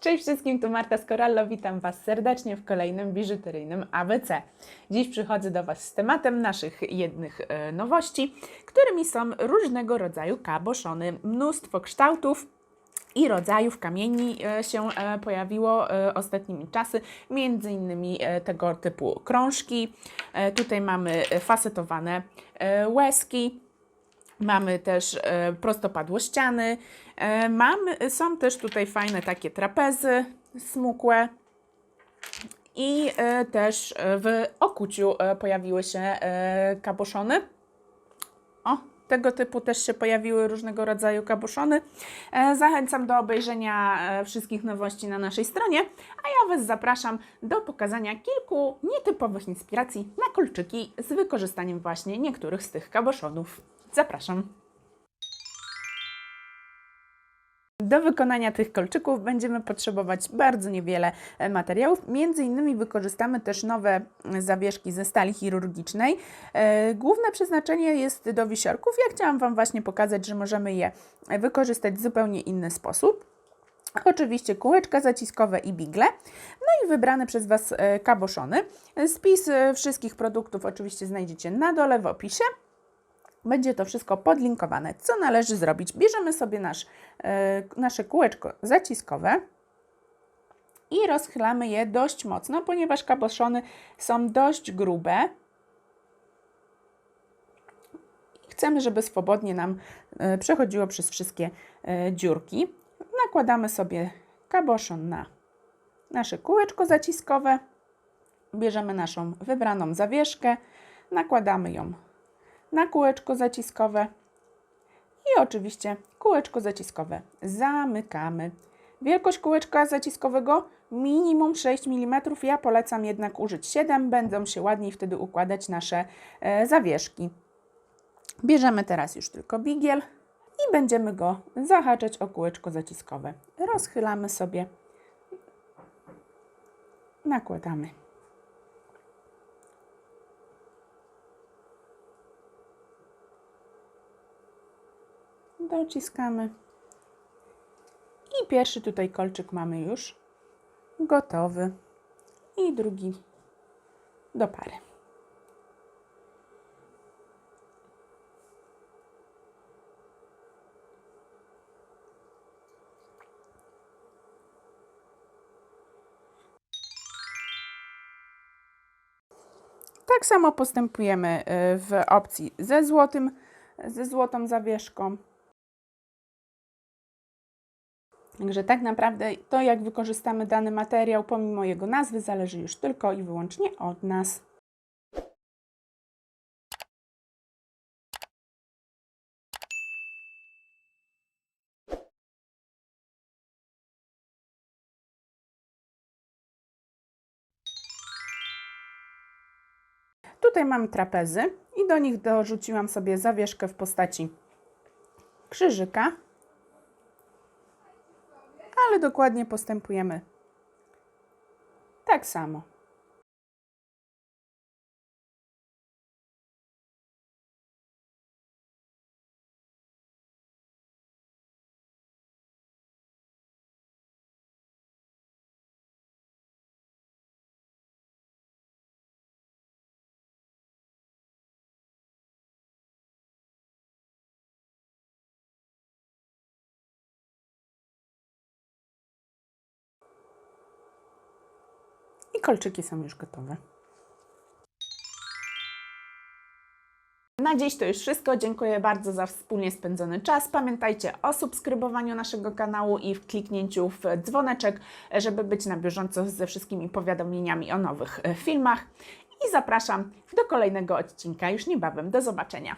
Cześć wszystkim, tu Marta Skorallo, witam Was serdecznie w kolejnym biżuteryjnym ABC. Dziś przychodzę do Was z tematem naszych jednych e, nowości, którymi są różnego rodzaju kaboszony. Mnóstwo kształtów i rodzajów kamieni e, się e, pojawiło ostatnimi czasy, między innymi tego typu krążki. Tutaj mamy e, fasetowane e, łezki, Mamy też e, prostopadłościany. E, mamy, są też tutaj fajne takie trapezy smukłe. I e, też w okuciu pojawiły się kaboszony. O, tego typu też się pojawiły różnego rodzaju kaboszony. E, Zachęcam do obejrzenia wszystkich nowości na naszej stronie, a ja Was zapraszam do pokazania kilku nietypowych inspiracji na kolczyki z wykorzystaniem właśnie niektórych z tych kaboszonów. Zapraszam. Do wykonania tych kolczyków będziemy potrzebować bardzo niewiele e, materiałów. Między innymi wykorzystamy też nowe e, zawieszki ze stali chirurgicznej. E, Główne przeznaczenie jest do wisiorków. Ja chciałam Wam właśnie pokazać, że możemy je wykorzystać w zupełnie inny sposób. Oczywiście kółeczka zaciskowe i bigle, no i wybrane przez Was kaboszony. Spis wszystkich produktów oczywiście znajdziecie na dole w opisie. Będzie to wszystko podlinkowane. Co należy zrobić? Bierzemy sobie nasz, e, nasze kółeczko zaciskowe i rozchylamy je dość mocno, ponieważ kaboszony są dość grube. Chcemy, żeby swobodnie nam e, przechodziło przez wszystkie e, dziurki. Nakładamy sobie kaboszon na nasze kółeczko zaciskowe. Bierzemy naszą wybraną zawieszkę, nakładamy ją na kółeczko zaciskowe i oczywiście kółeczko zaciskowe zamykamy. Wielkość kółeczka zaciskowego minimum 6 mm. Ja polecam jednak użyć 7, będą się ładniej wtedy układać nasze e, zawieszki. Bierzemy teraz już tylko bigiel i będziemy go zahaczać o kółeczko zaciskowe. Rozchylamy sobie, nakładamy. Dociskamy. I pierwszy tutaj kolczyk mamy już gotowy. I drugi do pary. Tak samo postępujemy y, w opcji ze złotym, ze złotą zawieszką. Także tak naprawdę to, jak wykorzystamy dany materiał, pomimo jego nazwy, zależy już tylko i wyłącznie od nas. Tutaj mamy trapezy i do nich dorzuciłam sobie zawieszkę w postaci krzyżyka dokładnie postępujemy tak samo. I kolczyki są już gotowe. Na dziś to już wszystko. Dziękuję bardzo za wspólnie spędzony czas. Pamiętajcie o subskrybowaniu naszego kanału i w kliknięciu w dzwoneczek, żeby być na bieżąco ze wszystkimi powiadomieniami o nowych e, filmach. I zapraszam do kolejnego odcinka już niebawem. Do zobaczenia.